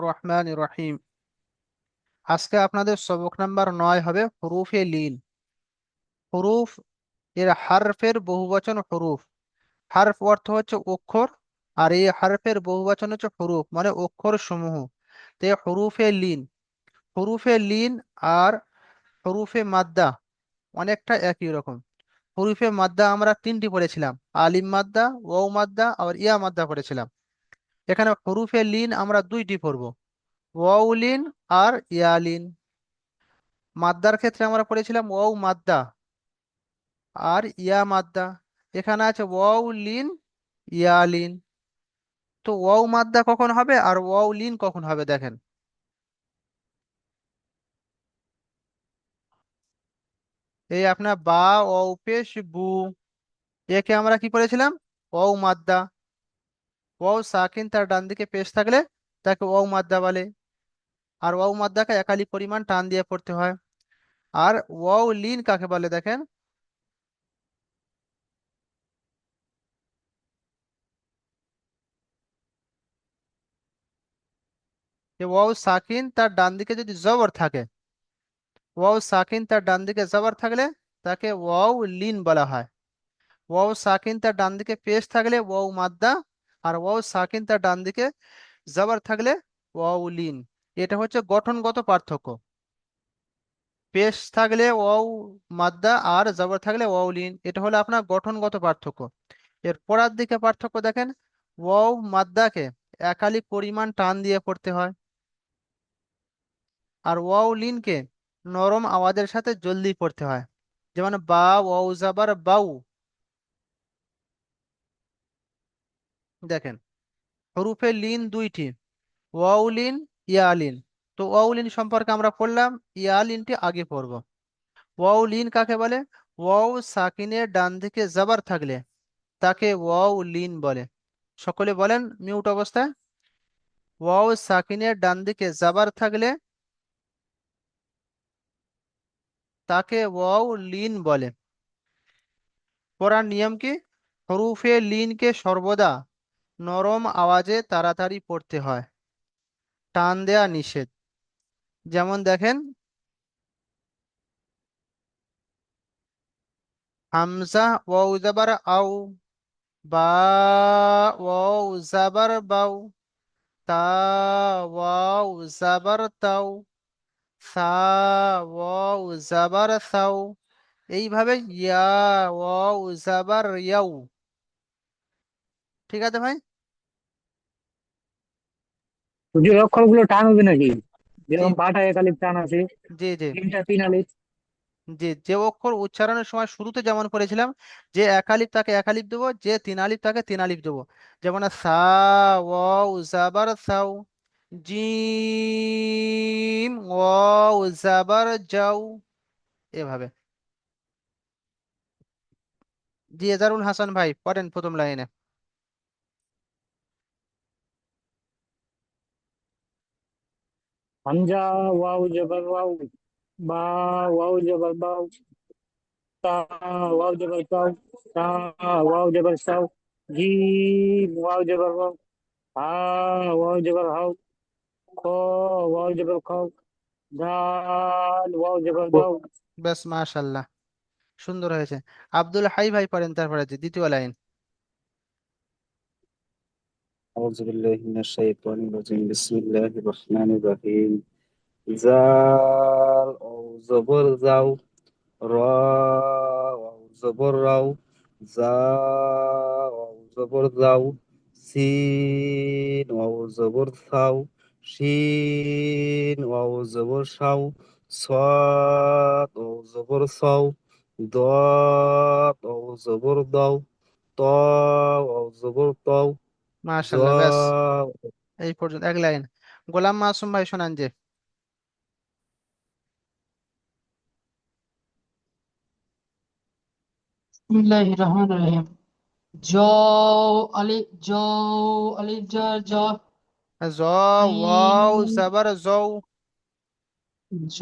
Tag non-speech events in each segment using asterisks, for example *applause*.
রহমান রহিম। আজকে আপনাদের সবক নাম্বার নয় হবে হুরুফে লিন। হুরুফ এর হারফের বহুবচন হুরুফ। হারফ অর্থ হচ্ছে অক্ষর, আর এই হারফের বহুবচন হচ্ছে হুরুফ মানে অক্ষর সমূহ। তো হুরুফে লিন। হুরুফে লিন আর হরুফে মাদ্দা, অনেকটা একই রকম। হুরুফে মাদ্দা আমরা তিনটি পড়েছিলাম। আলিম মাদ্দা, ওয়াও মাদ্দা আর ইয়া মাদ্দা পড়েছিলাম। এখানে হুরুফে লিন আমরা দুইটি পড়ব। ওয়াউলিন আর ইয়ালিন মাদ্দার ক্ষেত্রে আমরা পড়েছিলাম ওয়াউ মাদ্দা আর ইয়া মাদ্দা। এখানে আছে ওয়াউলিন ইয়ালিন তো ওয়াউ মাদ্দা কখন হবে আর ওয়াউলিন কখন হবে দেখেন। এই আপনার বা ওয়াউ পেশ বু। একে আমরা কি পড়েছিলাম ওয়াউ মাদ্দা ওয়াউ সাকিন তার ডান দিকে পেশ থাকলে তাকে ওয়াউ মাদ্দা বলে। আর ওয়াউ মাদ্দাকে একালি পরিমাণ টান দিয়ে পড়তে হয়। আর ওয়াউ লিন কাকে বলে দেখেন? ওয়াও সাকিন তার ডান দিকে যদি জবর থাকে ওয়াও সাকিন তার ডান দিকে জবর থাকলে তাকে ওয়াও লিন বলা হয়। ওয়াও সাকিন তার ডান দিকে পেশ থাকলে ওয়াও মাদ্দা আর ওয়াও সাকিন তার ডান দিকে জবর থাকলে ওয়াও লিন। এটা হচ্ছে গঠনগত পার্থক্য। পেশ থাকলে ওয়াও মাদ্দা আর জবর থাকলে ওয়াও লিন, এটা হলো আপনার গঠনগত পার্থক্য। এর পরের দিকে পার্থক্য দেখেন, ওয়াও মাদ্দাকে একালি পরিমাণ টান দিয়ে পড়তে হয়। আর ওয়াও লিনকে নরম আওয়াজের সাথে জলদি পড়তে হয়। যেমন বা ওয়াও জাবার, বাউ। দেখেন, হরুফে লিন দুইটি ওয়াও লিন, ইয়া লিন। তো ওয়াও লিন সম্পর্কে আমরা পড়লাম ইয়ালিনটি আগে পড়ব। ওয়াও লিন কাকে বলে? ওয়াও সাকিনের ডান দিকে জাবার থাকলে তাকে ওয়াও লিন বলে। সকলে বলেন মিউট অবস্থায়? ওয়াও সাকিনের ডান দিকে জাবার থাকলে তাকে ওয়াও লিন বলে। পড়ার নিয়ম কি? হরুফে লিনকে সর্বদা নরম আওয়াজে তাড়াতাড়ি পড়তে হয়। টান দেয়া নিষেধ। যেমন দেখেন, হামজা ওয়াও জাবার আউ বা ওয়াও জাবার বাউ তা ওয়াও জাবার তাও সা ওয়াও জাবার সাউ। এইভাবে ইয়া জাবার ইয়াউ। ঠিক আছে ভাই? হুজুর অক্ষরগুলো টান হবে নাকি? যেরকম একালিপ টান আছে। জি জি। তিনটা তিন আলিফ যে যে অক্ষর উচ্চারণের সময় শুরুতে যেমন করেছিলাম যে এক আলিফ তাকে এক আলিফ দেবো যে তিন আলিফ তাকে তিন আলিফ দেবো। যেমন সা ওয়াও জাবার সাউ। জিম, ওয়াও, জাবার যাও এভাবে। জি এজারুল হাসান ভাই, পড়েন প্রথম লাইনে। হামজা, ওয়াও, জবর, ওয়াও, বা, ওয়াও, জবর বাউ তা, ওয়াও, জবর তাও তা, ওয়াও, জবর সাউ জিম ওয়াও, জবর ওয়াও হা, ওয়াও, জবর হাউ খ ওয়াও জবর খাও দাল ওয়াও জবর দাও ব্যাস মাশাল্লাহ সুন্দর হয়েছে আব্দুল হাই ভাই পড়েন তারপরে যে দ্বিতীয় লাইন أعوذ بالله من الشيطان الرجيم بسم الله الرحمن الرحيم জাল ও জবর যাও র ও জবর রাও জা ও জবর যাও সিন ও জবর সাও শিন ও জবর সাও সাদ ও জবর সাও দত ও জবর দাও ত ও জবর তাও মাশাল্লাহ ব্যাস। এই পর্যন্ত এক লাইন। গোলাম মাসুম ভাই শোনান যে। বিসমিল্লাহির রহমানির রহিম। জ আলিফ জ আলিফ jar জ জ ওয়াও জাবার জৌ জ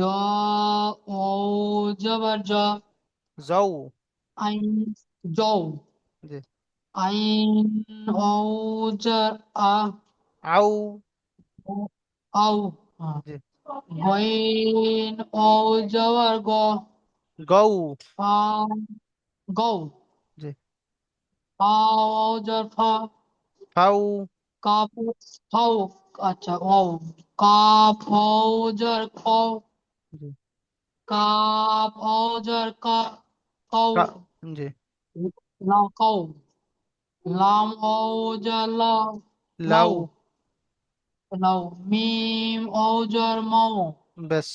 ও জবর জ জৌ আইন জৌ জি আইন ঔজার আ আউ আউ। জি গইন ঔজার গ গৌ ফা গৌ জি ফা ঔজার ফা ফাউ কাপ ফাউ আচ্ছা কাপ ঔজার খ জি। কাপ ঔজার কা কৌ কা জি। লাম কৌ লাম লা লাউ লাউ লাউ মিম ঔজার মাউ বেশ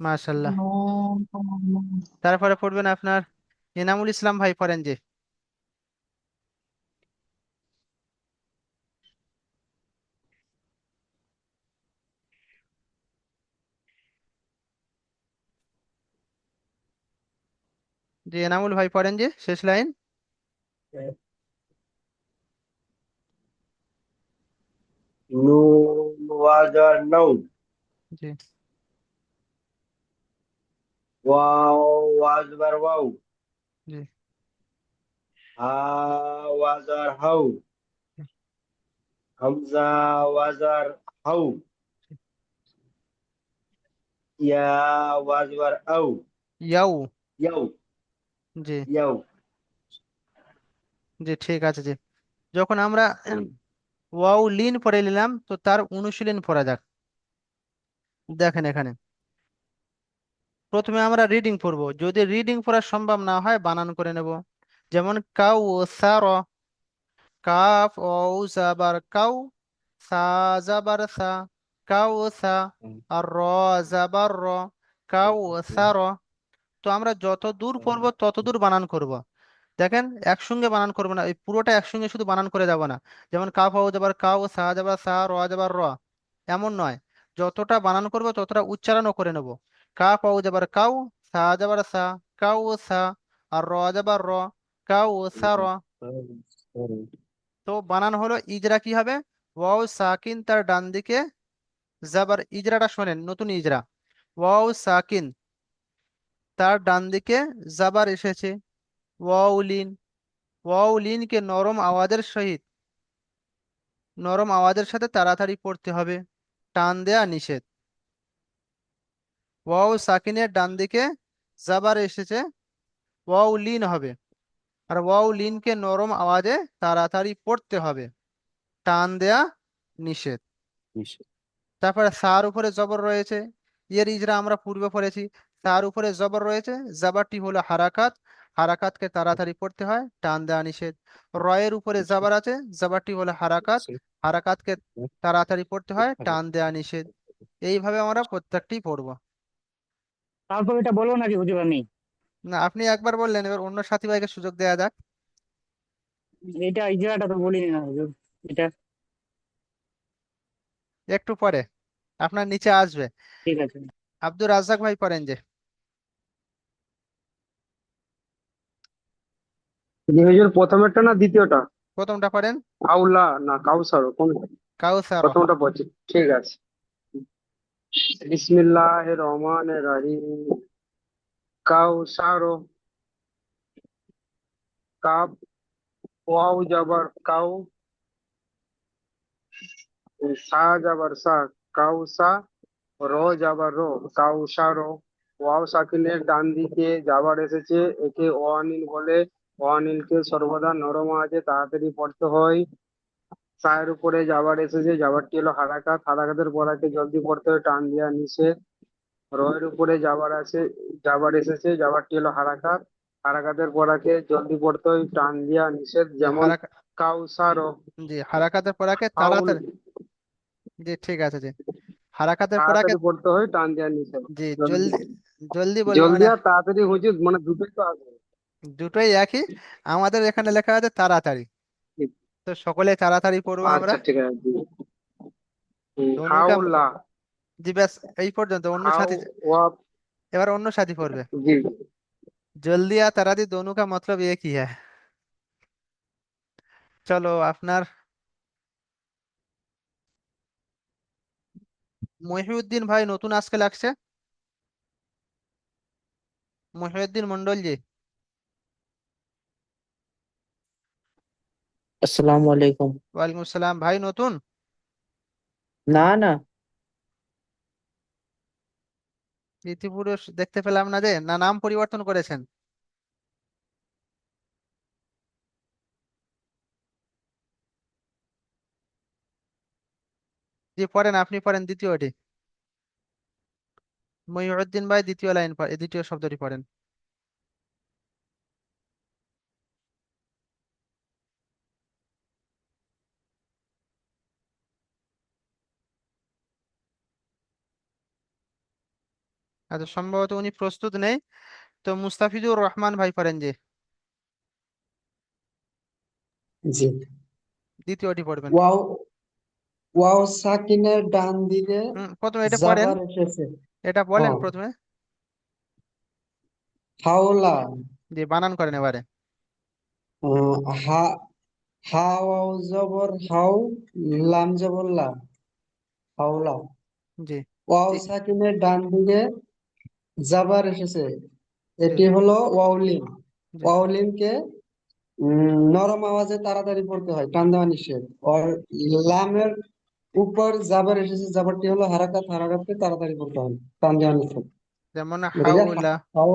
মাশাল্লাহ। নুন তারপরে পড়বেন আপনার এনামুল ইসলাম ভাই পড়েন যে। জি এনামুল ভাই পড়েন যে শেষ লাইন। জি। জি। ইয়া ইয়াউ। জি। ইয়াউ জি ঠিক আছে জি। যখন আমরা *clears throat* ওয়াও লিন পরে নিলাম তো তার অনুশীলন পড়া যাক। দেখেন এখানে। প্রথমে আমরা রিডিং পড়ব। যদি রিডিং পড়া সম্ভব না হয় বানান করে নেব। যেমন কাউ ও সার কাফ ও জাবার কাউ সা জাবার সা কাউ সা আর র জাবার র কাউ সার তো আমরা যত দূর পড়ব তত দূর বানান করব। দেখেন একসঙ্গে বানান করব না এই পুরোটা একসঙ্গে শুধু বানান করে যাব না। যেমন কাফ ও যাবার কাউ সা যাবার সা র যাবার র এমন নয়। যতটা বানান করব ততটা উচ্চারণও করে নেব। কাফ ও যাবার কাউ সা যাবার সা কাউ সা আর র যাবার র কাউ সা র। তো বানান হলো ইজরা কি হবে? ওয়াও সাকিন তার ডান দিকে জাবার ইজরাটা শোনেন নতুন ইজরা। ওয়াও সাকিন। তার ডান দিকে জাবার এসেছে। ওয়াও লিন ওয়াও লিনকে নরম আওয়াজের সহিত নরম আওয়াজের সাথে তাড়াতাড়ি পড়তে হবে। টান দেয়া নিষেধ। ওয়াও সাকিনের ডান দিকে জাবার এসেছে। ওয়াও লিন হবে। আর ওয়াও লিনকে নরম আওয়াজে তাড়াতাড়ি পড়তে হবে। টান দেয়া নিষেধ। তারপরে সার উপরে জবর রয়েছে। এর ইজরা আমরা পূর্বে পড়েছি। তার উপরে জবর রয়েছে। জাবারটি হলো হারাকাত। হারাকাতকে তাড়াতাড়ি পড়তে হয় টান দেওয়া নিষেধ। রয়ের উপরে জাবার আছে জাবারটি হলো হারাকাত। হারাকাতকে তাড়াতাড়ি পড়তে হয় টান দেওয়া নিষেধ। এইভাবে আমরা প্রত্যেকটি পড়ব। তারপর এটা বলব নাকি হুজুর আমি? না আপনি একবার বললেন এবার অন্য সাথী ভাইকে সুযোগ দেওয়া যাক। এটা ইজরাটা তো বলিনি না হুজুর এটা। একটু পরে আপনার নিচে আসবে। ঠিক আছে। আব্দুর রাজ্জাক ভাই পড়েন যে। জি হুজুর প্রথমেরটা না দ্বিতীয়টা? প্রথমটা পড়েন। আউলা না কাউসার কোন? কাউসার। প্রথমটা পড়ছি ঠিক আছে। বিসমিল্লাহির রহমানির রহিম। কাউসার। কাপ ওয়াও জাবার কাউ। সা জাবার সা কাউসা র জাবার রো কাউসার। ওয়াও সাকিনের ডান দিকে যাবার এসেছে একে অনিল বলে অনিলকে সর্বদা নরম আছে তাড়াতাড়ি পড়তে হয়। সায়ের উপরে জাবার এসেছে জাবারটি হলো হারাকাত হারাকাতের পড়াকে জলদি পড়তে হয় টান দেওয়া নিষেধ রয়ের উপরে যাবার আছে যাবার এসেছে জাবারটি হলো হারাকাত হারাকাতের পড়াকে জলদি পড়তে হয় টান দেওয়া নিষেধ যেমন কাউসার। জি হারাকাতের পড়াকে তাড়াতাড়ি জি ঠিক আছে জি। হারাকাতের পড়াকে পড়তে হয় টান দেওয়া নিষেধ জি জলদি। জলদি বলব জলদি মানে আর তাড়াতাড়ি হুজুর মানে দুটোই তো আছে। দুটোই একই আমাদের এখানে লেখা আছে তাড়াতাড়ি ঠিক। তো সকলে তাড়াতাড়ি পড়বো আমরা আচ্ছা ঠিক আছে জি হুম, দোনোকে আমরা- হাওলা জি ব্যাস এই পর্যন্ত অন্য হাও সাথী ওয়া এবার অন্য সাথী পড়বে জি जल्दी या तरादी दोनों का मतलब एक ही है চলো আপনার মহিউদ্দিন ভাই নতুন আজকে লাগছে মহিউদ্দিন মন্ডল জি আসসালামু আলাইকুম। ওয়ালাইকুম আসসালাম। ভাই নতুন? না না। ইতিপুরুষ দেখতে পেলাম না যে না নাম পরিবর্তন করেছেন। জি পড়েন আপনি পড়েন দ্বিতীয়টি। মহিউদ্দিন ভাই দ্বিতীয় লাইন দ্বিতীয় শব্দটি পড়েন। আচ্ছা সম্ভবত উনি প্রস্তুত নেই। তো মুস্তাফিজুর রহমান ভাই পড়েন যে। জি। দ্বিতীয়টি পড়বেন। ওয়াও ওয়াও সাকিনের ডান দিকে প্রথমে এটা পড়েন। এসেছে। এটা বলেন। প্রথমে। হাওলা। যে বানান করেন এবারে। হা হা ওয়াও জবর হাও লাম জবর লা হাওলা। জি। ওয়াও সাকিনের ডান দিকে জাবার এসেছে। এটি হলো ওয়াউলিন জি। ওয়াউলিনকে নরম আওয়াজে তাড়াতাড়ি পড়তে হয় টান দেওয়া নিষেধ। আর লামের উপর জাবার এসেছে জাবারটি হলো হারাকাত হারাকাতকে তাড়াতাড়ি পড়তে হয় টান দেওয়া নিষেধ। যেমন হাউলা। হাও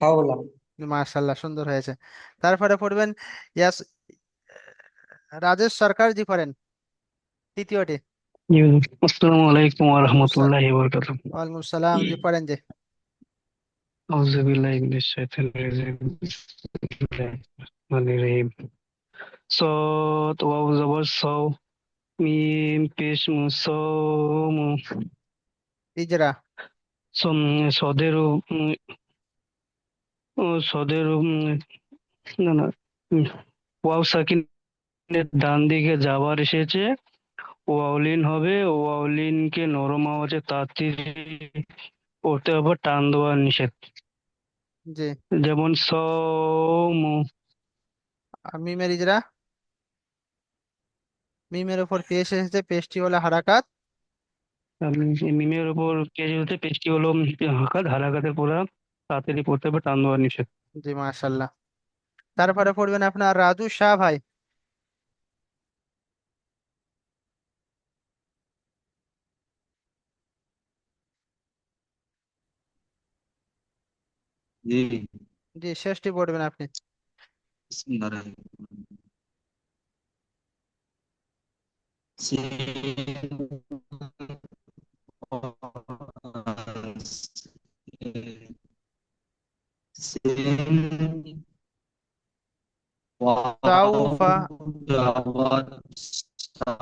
হাওলা মাশাল্লাহ সুন্দর হয়েছে। তারপরে পড়বেন ইয়াস রাজেশ সরকার জি পড়েন। তৃতীয়টি। আসসালামু আলাইকুম ওয়া রাহমাতুল্লাহি ওয়া বারাকাতুহু। ওয়ালাইকুম সালাম জি পড়েন যে Sot সাকিনের ডান দিকে যাবার এসেছে। ওয়াউলিন হবে ওয়াওলিনকে নরম আওয়াজে তাড়াতাড়ি পড়তে হবে টান দেওয়া নিষেধ। জি। যেমন সৌমু। আর মিমের ইজরা মিমের উপর পেশ এসেছে পেশটি হলো হারাকাত। আমি মিমের উপর কেজি হতে পেশটি হলো হাকাত হারাকাতে পড়া তাড়াতাড়ি পড়তে হবে টান দেওয়ার নিষেধ। জি মাশাল্লাহ। তারপরে পড়বেন আপনার রাজু শাহ ভাই। জি জি শেষটি পড়বেন আপনি বিসমিল্লাহির রহমানির রহিম। সিন সিন সাউফা ওয়াও জাওয়াত সা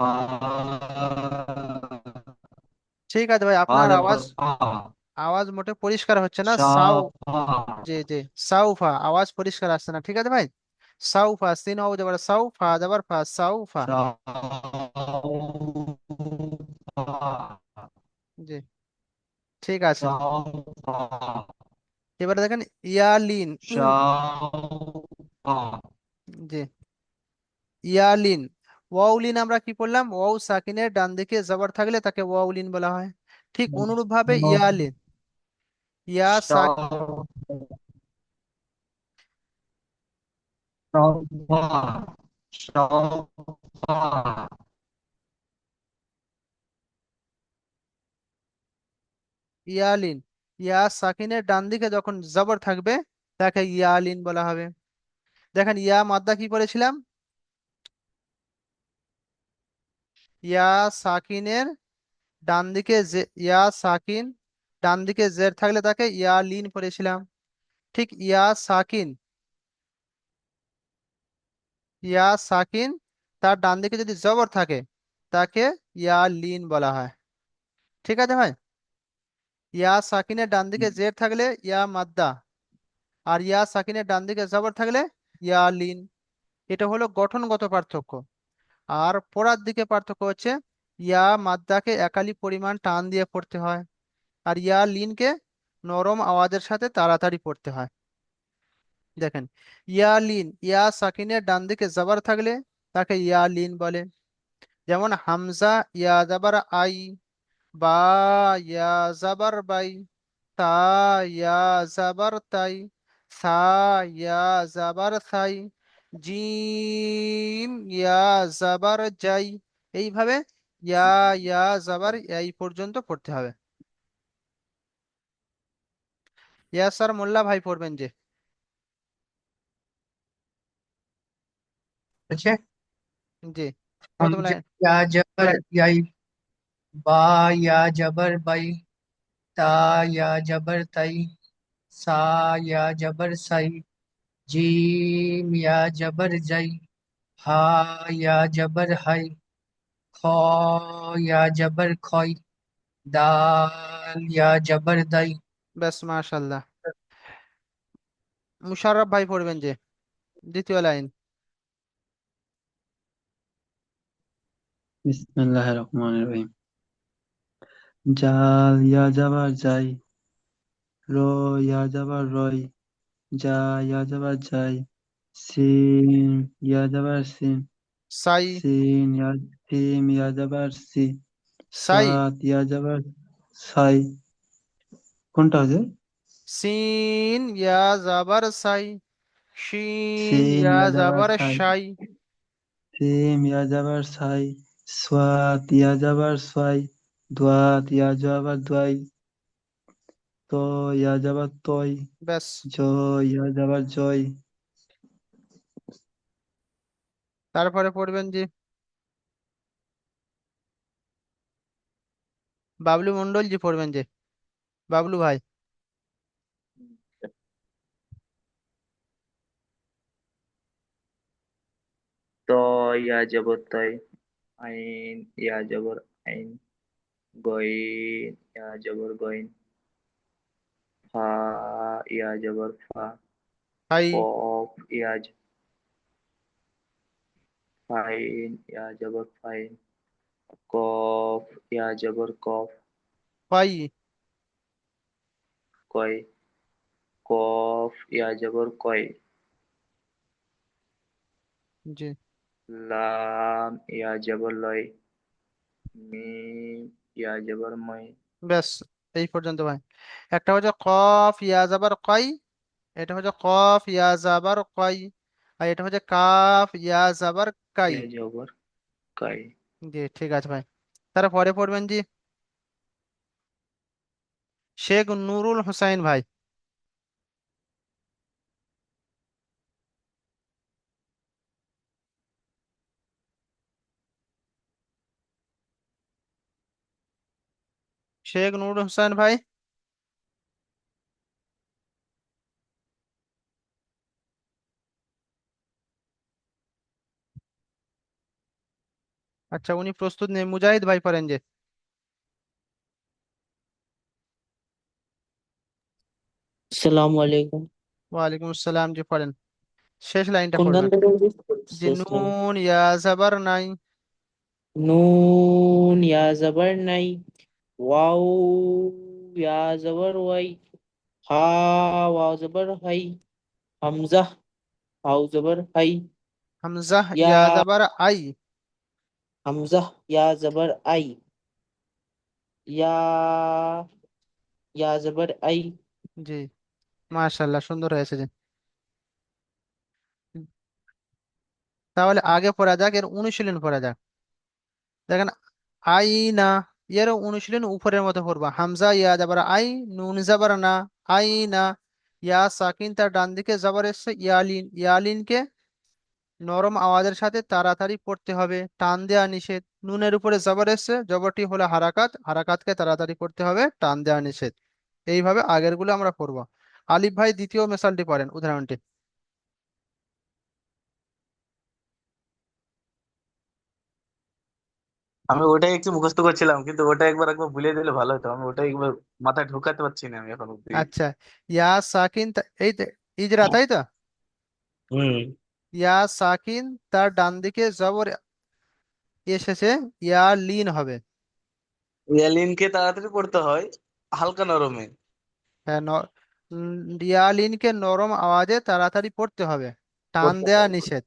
ফা ঠিক আছে ভাই আপনার আওয়াজ আওয়াজ মোটে পরিষ্কার হচ্ছে না? সাউ জি জি সাউফা আওয়াজ পরিষ্কার আসছে না ঠিক আছে ভাই? সাউফা সিন ও যাবার সাউফা যাবার ফা সাউফা। জি ঠিক আছে। এবারে দেখেন ইয়ালিন। জি ইয়ালিন। ওয়াউলিন আমরা কি করলাম? ওয়াউ সাকিনের ডান দিকে জবর থাকলে তাকে ওয়াউলিন বলা হয়। ঠিক অনুরূপ ভাবে ইয়ালিন ইয়া ইয়ালিন ইয়া সাকিনের ডান দিকে যখন জবর থাকবে তাকে ইয়ালিন বলা হবে। দেখেন ইয়া মাদ্দা কি করেছিলাম? ইয়া সাকিনের ডান দিকে যে ইয়া সাকিন ডান দিকে জের থাকলে তাকে ইয়া লিন পড়েছিলাম। ঠিক ইয়া সাকিন ইয়া সাকিন তার ডান দিকে যদি জবর থাকে তাকে ইয়া লিন বলা হয়। ঠিক আছে ভাই? ইয়া সাকিনের ডান দিকে জের থাকলে ইয়া মাদ্দা আর ইয়া সাকিনের ডান দিকে জবর থাকলে ইয়া লিন। এটা হলো গঠনগত পার্থক্য। আর পড়ার দিকে পার্থক্য হচ্ছে, ইয়া মাদ্দাকে একালি পরিমাণ টান দিয়ে পড়তে হয় আর ইয়া লিনকে নরম আওয়াজের সাথে তাড়াতাড়ি পড়তে হয়। দেখেন, ইয়া লিন, ইয়া সাকিনের ডান দিকে জবর থাকলে তাকে ইয়া লিন বলে। যেমন হামজা, ইয়া জাবার আই বা ইয়া জাবার বাই, তা ইয়া জাবার তাই, সা ইয়া জাবার সাই। জিম ইয়া জাবার জাই। এইভাবে ইয়া ইয়া জাবার এই পর্যন্ত পড়তে হবে। ইয়া স্যার মোল্লা ভাই পড়বেন যে। আছে জি। প্রথম হামজা লাইন ইয়া জবর ইয়াই বা ইয়া জবর বাই। তা ইয়া জবর তাই। সা ইয়া জবর সাই। জিম ইয়া জবর জাই হা ইয়া জবর হাই খ ইয়া জবর খয় দাল ইয়া জবর দাই ব্যাস মাশাল্লাহ মুশাররফ ভাই পড়বেন যে দ্বিতীয় লাইন বিসমিল্লাহির রহমানির রহিম জাল ইয়া যাবার যাই র ইয়া যাবার রয় ইয়া যাবার যাই সিন ইয়া যাবার সিন সাই। সিন ইয়া সিম ইয়া যাবার সি। সাই। সাত ইয়া যাবার সাই। কোনটা আছে সিন ইয়া জাবার সাই। শিন সিন ইয়া ইয়া যাবার জাবার সাই। সিম ইয়া যাবার সাই। সাত ইয়া যাবার সাই। দোয়াত ইয়া যাবার দোয়াই। ত ইয়া যাবার তয় ব্যাস জ ইয়া যাবার জয় তারপরে পড়বেন যে বাবলু মন্ডল জি পড়বেন যে বাবলু ভাই। ত ইয়া জবর তয় আইন ইয়া জবর আইন গইন ইয়া জবর গইন ফা ইয়া জবর ফা ফাই কফ ইয়া জ- ফাইন ইয়া জবর ফাইন কফ ইয়া জবর কফ ফাই কয় কফ ইয়া জবর কয় জি লাম ইয়া জবর লয় মিম ইয়া জবর ময় ব্যাস এই পর্যন্ত ভাই। একটা হচ্ছে কফ ইয়া আবার কয় এটা হচ্ছে কফ ইয়া আবার কাই। আর এটা হচ্ছে কাফ ইয়া আবার কাই। কাই। জি ঠিক আছে ভাই। তারপরে পড়বেন জি শেখ নুরুল হুসাইন ভাই। শেখ নুরুল হুসাইন ভাই আচ্ছা উনি প্রস্তুত নেই মুজাহিদ ভাই পড়েন যে আসসালামু আলাইকুম ওয়ালাইকুম আসসালাম জি পড়েন শেষ লাইনটা কোন গান পড়বেন থেকে যে শেষ লাইন নুন ইয়া ইয়া জবর নাই ওয়াও ইয়া জবর ওয়াই হা ওয়াও জবর হাই হামজা হাউ জবর হাই হামজা ইয়া ইয়া জাবার আই হামজা ইয়া জবর আই জি মাশাল্লাহ সুন্দর হয়েছে জি তাহলে আগে পড়া যাক এর অনুশীলন পড়া যাক দেখেন আইনা এর অনুশীলন উপরের মতো পড়বা হামজা, ইয়া, যাবার আই নুন যাবার না আই না। ইয়া, সাকিন, তার ডান দিকে যাবার এসছে, ইয়ালিন, ইয়ালিনকে নরম আওয়াজের সাথে তাড়াতাড়ি পড়তে হবে। টান দেওয়া নিষেধ। নুনের উপরে জবর এসছে, জবরটি হলো হারাকাত। হারাকাতকে তাড়াতাড়ি পড়তে হবে, টান দেওয়া নিষেধ। এইভাবে আগেরগুলো আমরা পড়ব আলিফ ভাই, দ্বিতীয় মেশালটি পড়েন, উদাহরণটি। আমি ওটাই একটু মুখস্থ করছিলাম কিন্তু ওটা একবার একবার ভুলে দিলে ভালো হতো। আমি ওটাই একবার মাথায় ঢোকাতে পারছি না আমি এখন অব্দি আচ্ছা ইয়া সাকিন এই ইজরা তাই তো? হুম। ইয়া সাকিন তার ডান দিকে জবর এসেছে ইয়া লিন হবে। ইয়ালিনকে তাড়াতাড়ি পড়তে হয় হালকা নরমে। হ্যাঁ ইয়া লিনকে নরম আওয়াজে তাড়াতাড়ি পড়তে হবে। টান হয়। নিষেধ।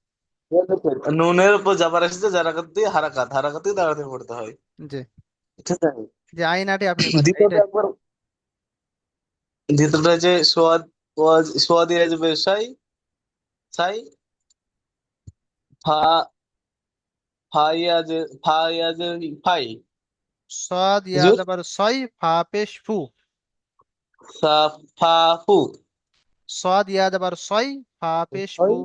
নুনের উপর যাবার এসেছে হারাকাত দিয়ে হারাকাত হারাকাত দিয়ে তাড়াতাড়ি পড়তে হয়। জি। ঠিক আছে। যে আপনি দ্বিতীয়টা একবার দ্বিতীয়টা যে সোয়াদ ওয়াজ সোয়া দিয়া সাই সাই ফা ফা ইয়া যে ফা ফাই। সদ ইয়া হুজুর? জবর সই ফা পেশ ফু। সা ফা ফু। সদ ইয়া জবর সই ফা পেশ ফু।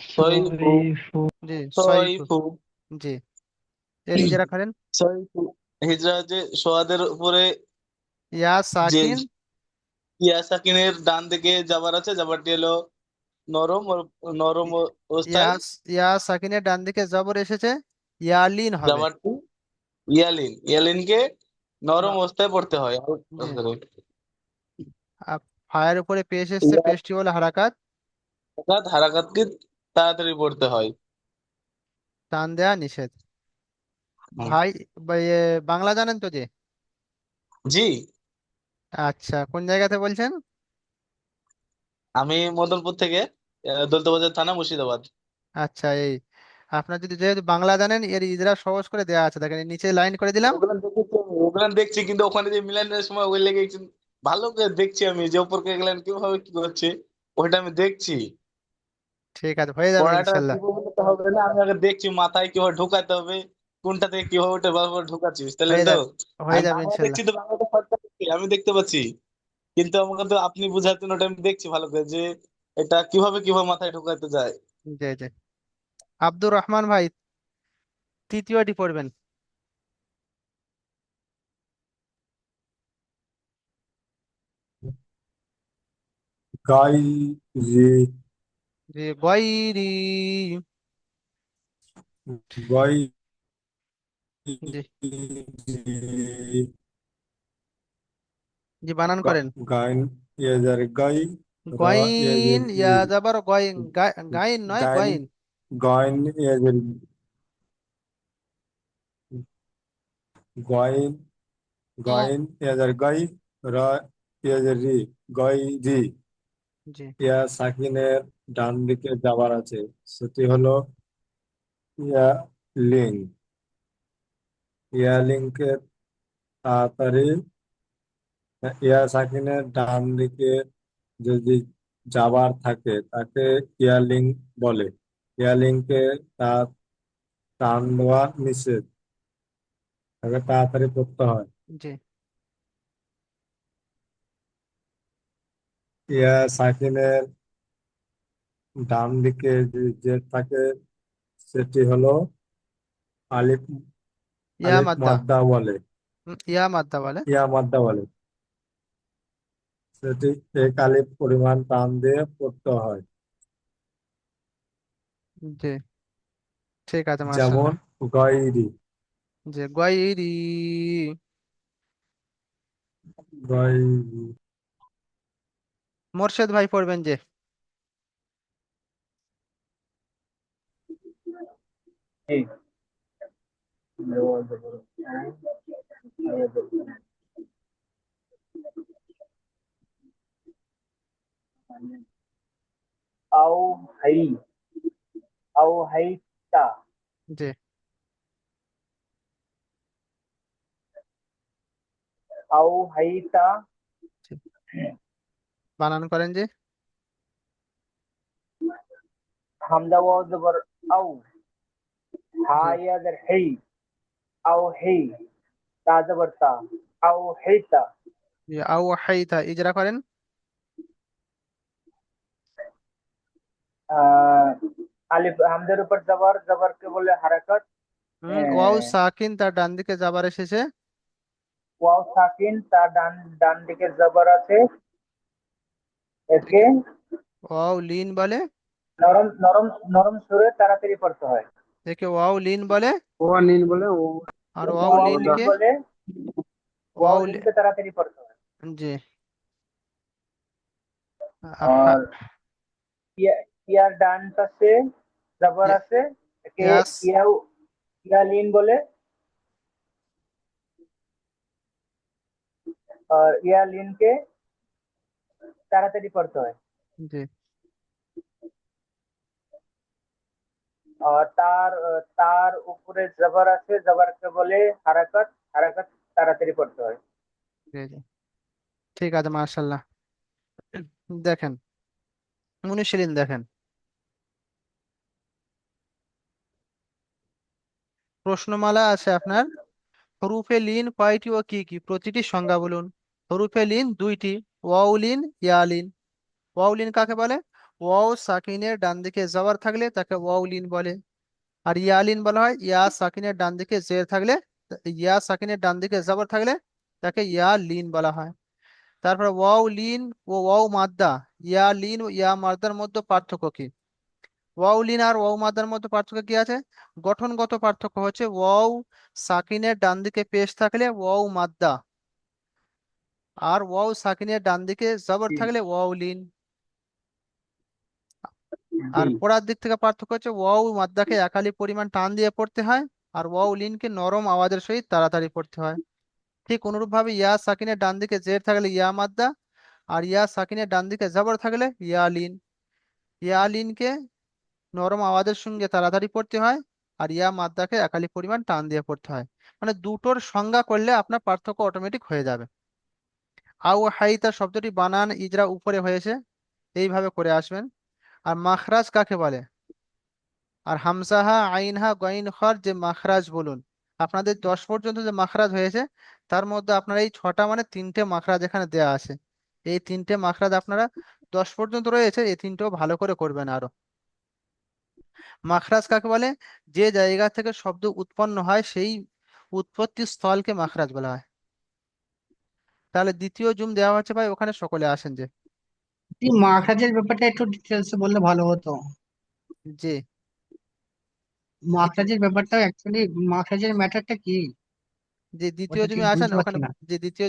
জি জি। এর ইজারা করেন সই হিজরা যে সোয়াদের উপরে ইয়া যে সাকিন ইয়া সাকিনের ডান দিকে যাবার আছে যাবারটি হলো নরম নরম ইয়া অবস্থায় ইয়া সাকিনের ডান দিকে জবর এসেছে ইয়ালিন হবে। যাবারটি ইয়ালিন। ইয়ালিনকে নরম অবস্থায় পড়তে হয়। ফায়ের উপরে পেশ এসছে পেশটি হলো হারাকাত। হারাকাত হারাকাতকে তাড়াতাড়ি পড়তে হয়। টান দেয়া নিষেধ। হুম। ভাই বা- এ, বাংলা জানেন তো যে? জি। আচ্ছা কোন জায়গাতে বলছেন? আমি মদনপুর থেকে আহ, দৌলতাবাজার থানা মুর্শিদাবাদ। আচ্ছা এই আপনার যদি যেহেতু বাংলা জানেন এর ইজরা সহজ করে দেওয়া আছে। দেখেন নিচে লাইন করে দিলাম। ওগুলো দেখেছি আমি, ওগুলো দেখছি কিন্তু ওখানে যে মিলানের সময় ওই লেগে ভালো করে দেখছি আমি যে উপরকে গেলেন কীভাবে কি করছে ওইটা আমি দেখছি। ঠিক আছে হয়ে যাবে পড়াটা ইনশাল্লাহ। কীভাবে হবে না আমি আগে দেখছি মাথায় কীভাবে ঢোকাতে হবে কোনটা থেকে কীভাবে ওটা বারবার ঢোকাচ্ছি বুঝতে পারলেন হয়ে তো যাবে হয়ে আমি যাবে ইনশাল্লাহ। দেখছি তো বাংলাটা শর্টকাট আমি দেখতে পাচ্ছি। কিন্তু আমাকে তো আপনি বুঝাচ্ছেন ওটা আমি দেখছি ভালো করে যে এটা কীভাবে কীভাবে মাথায় ঢোকাতে যায়। জি জি। আব্দুর রহমান ভাই তৃতীয়টি পড়বেন। গাইরি জি গয়রি জি। জি বানান করেন। গাইন ইয়াজার গাই র গয়িন ইয়া যাবার গয়িন গাইন নয় গয়িন গাইন। ইয়াজার গাইন গাইন ইয়াজার গাই র ইয়াজার রি গাইরি জি। ইয়া সাকিনের ডান দিকে যাবার আছে সেটি হলো ইয়া লিঙ্ক ইয়া লিঙ্কের তাড়াতাড়ি ইয়া সাকিনের ডান দিকে যদি যাবার থাকে তাকে ইয়ারলিং বলে। ইয়ারলিংকে তার টান দেওয়া নিষেধ। তাকে তাড়াতাড়ি করতে হয়। জি। ইয়া সাকিনের ডান দিকে যে যে থাকে সেটি হলো আলিফ ইয়া আলিফ মাদ্দা। মাদ্দা বলে ইয়া মাদ্দা বলে ইয়া মাদ্দা বলে সেটি এক আলিফ পরিমাণ টান দিয়ে পড়তে হয়। জি। ঠিক আছে যেমন মাশাআল্লাহ গয়রি। জি গয়রি। গয়রি। মোরশেদ ভাই পড়বেন যে। আও হাই আও হাইতা জি। আও হাইতা। বানান করেন যে? হামজা ওয়াও জবর আও হা ইয়া হেই আও হেই তা জবর তা আও হেইতা। আও হাইতা ইজরা করেন। আলিফ হামজার উপর জবর জবরকে বলে হারাকাত। ওয়াও সাকিন তার ডান দিকে যাবার এসেছে। ওয়াও সাকিন তার ডান ডান দিকে জবর আছে। একে ওয়াও লিন বলে নরম নরম নরম সুরে তাড়াতাড়ি পড়তে হয় একে ওয়াও লিন বলে ও নিন বলে ও আর একে ওয়াও ওয়াও লিন লিনকে বলে ওয়াও ওয়াও লি- লিনকে তাড়াতাড়ি পড়তে হয় জি আর ইয়া ইয়ার ডান পাশে জবর ইয়া- আছে একে ইয়াস ইয়াও ইয়া লিন বলে আর ইয়া লিনকে তাড়াতাড়ি পড়তে হয়। জি। আর তার তার উপরে জবর আছে জবরকে বলে হারাকাত হারাকাত তাড়াতাড়ি পড়তে হয়। জি জি। ঠিক আছে মাশাআল্লাহ। দেখেন অনুশীলন দেখেন। প্রশ্নমালা আছে আপনার হরুফে লিন কয়টি ও কি কি? প্রতিটি সংজ্ঞা বলুন। হরুফে লিন দুইটি। ওয়াও ইয়ালিন। ইয়া লিন ওয়াও লিন কাকে বলে? ওয়াও সাকিনের ডান দিকে জবর থাকলে তাকে ওয়াও লিন বলে। আর ইয়ালিন বলা হয়, ইয়া সাকিনের ডান দিকে জের থাকলে, ইয়া সাকিনের ডান দিকে জবর থাকলে তাকে ইয়া লিন বলা হয়। তারপর ওয়াও লিন ও ওয়াও মাদ্দা ইয়া লিন ও ইয়া মাদ্দার মধ্যে পার্থক্য কি? ওয়াও লিন আর ওয়াও মাদ্দার মধ্যে পার্থক্য কি আছে? গঠনগত পার্থক্য হচ্ছে ওয়াও সাকিনের ডান দিকে পেশ থাকলে ওয়াও মাদ্দা আর ওয়াও সাকিনের ডান দিকে জবর থাকলে ওয়াও লিন। আর পড়ার দিক থেকে পার্থক্য হচ্ছে ওয়াও মাদ্দাকে একালি পরিমাণ টান দিয়ে পড়তে হয় আর ওয়াও লিনকে নরম আওয়াজের সহিত তাড়াতাড়ি পড়তে হয়। ঠিক অনুরূপভাবে ইয়া সাকিনের ডান দিকে জের থাকলে ইয়া মাদ্দা আর ইয়া সাকিনের ডান দিকে জবর থাকলে ইয়া লিন। ইয়া লিনকে নরম আওয়াজের সঙ্গে তাড়াতাড়ি পড়তে হয় আর ইয়া মাদ্দাকে একালি পরিমাণ টান দিয়ে পড়তে হয়। মানে দুটোর সংজ্ঞা করলে আপনার পার্থক্য অটোমেটিক হয়ে যাবে। আউ হাইতা শব্দটি বানান ইজরা উপরে হয়েছে, এইভাবে করে আসবেন। আর মাখরাজ কাকে বলে? আর হামসাহা আইনহা গইন যে মাখরাজ বলুন, আপনাদের দশ পর্যন্ত যে মাখরাজ হয়েছে, তার মধ্যে আপনার এই ছটা মানে তিনটে মাখরাজ এখানে দেয়া আছে। এই তিনটে মাখরাজ আপনারা দশ পর্যন্ত রয়েছে, এই তিনটেও ভালো করে করবেন আরও। মাখরাজ কাকে বলে? যে জায়গা থেকে শব্দ উৎপন্ন হয়, সেই উৎপত্তি স্থলকে মাখরাজ বলা হয়। তাহলে দ্বিতীয় জুম দেওয়া হচ্ছে ভাই ওখানে সকলে আসেন যে। মাখরাজের ব্যাপারটা একটু ডিটেলসে বললে ভালো হতো। জি। মাখরাজের ব্যাপারটা অ্যাকচুয়ালি মাখরাজের ম্যাটারটা কি? যে দ্বিতীয় জুমে আসেন ওখানে যে দ্বিতীয়